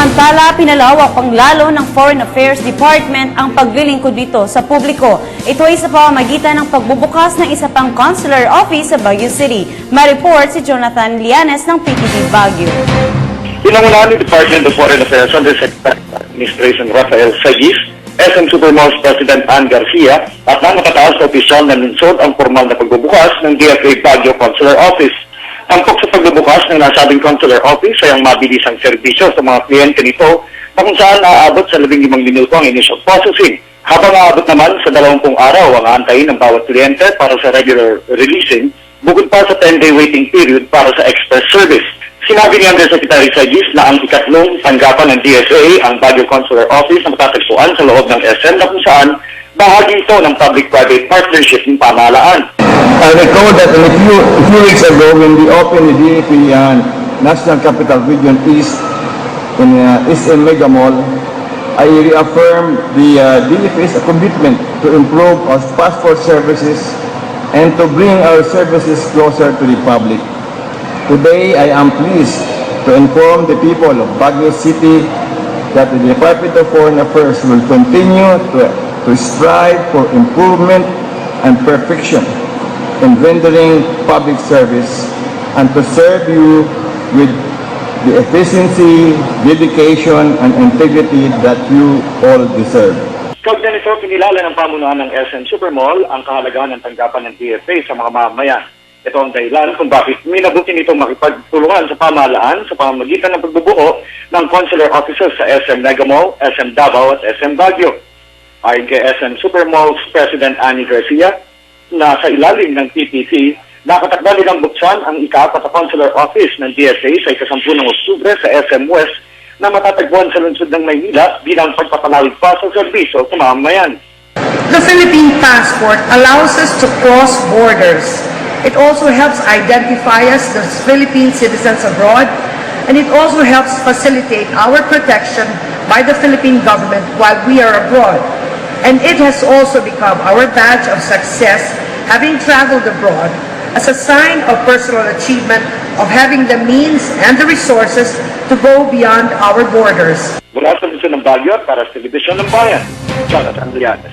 Samantala, pinalawak pang lalo ng Foreign Affairs Department ang paglilingkod dito sa publiko. Ito ay sa pamamagitan ng pagbubukas ng isa pang consular office sa Baguio City. Ma-report si Jonathan Lianes ng PTV Baguio. Pinangunahan ni Department of Foreign Affairs Undersecretary of Administration Rafael Sagis, SM Supermalls President Ann Garcia at ng matataas na opisyal na lunsod ang formal na pagbubukas ng DFA Baguio Consular Office. Tampok sa pagbubukas ng nasabing consular office ay ang mabilisang serbisyo sa mga kliyente nito na kung saan naaabot sa 15 minuto ang initial processing. Habang aabot naman sa 20 araw ang aantayin ng bawat kliyente para sa regular releasing, bukod pa sa 10-day waiting period para sa express service. Sinabi ni Undersecretary Sagis na ang ikatlong tanggapan ng DSA ang Baguio Consular Office na matatagpuan sa loob ng SM na kung saan bahagi ito ng public-private partnership ng pamahalaan. I recall that a few, a few weeks ago when we opened the DAP uh, National Capital Region East in uh, SM Mega Mall, I reaffirmed the uh, DFA's commitment to improve our passport services and to bring our services closer to the public. Today, I am pleased to inform the people of Baguio City that the Department of Foreign Affairs will continue to, to strive for improvement and perfection in rendering public service and to serve you with the efficiency, dedication, and integrity that you all deserve. Kaugnay nito, kinilala ng pamunuan ng SM Supermall ang kahalagahan ng tanggapan ng DFA sa mga mamamayan. Ito ang dahilan kung bakit minabuti nitong makipagtulungan sa pamahalaan sa pamamagitan ng pagbubuo ng consular offices sa SM Mega Mall, SM Davao at SM Baguio. Ayon kay SM Supermall's President Annie Garcia, na sa ilalim ng TTC, nakatakda nilang buksan ang ika-apat consular office ng DSA sa ikasampu ng Oktubre sa SM West na matatagpuan sa lungsod ng Maynila bilang pagpapalawig pa sa serbisyo sa mamamayan. The Philippine passport allows us to cross borders. It also helps identify us as Philippine citizens abroad, and it also helps facilitate our protection by the Philippine government while we are abroad. And it has also become our badge of success having traveled abroad as a sign of personal achievement of having the means and the resources to go beyond our borders. Mula sa Luzon ng Baguio para sa Telebisyon ng Bayan, Jonathan Lianes.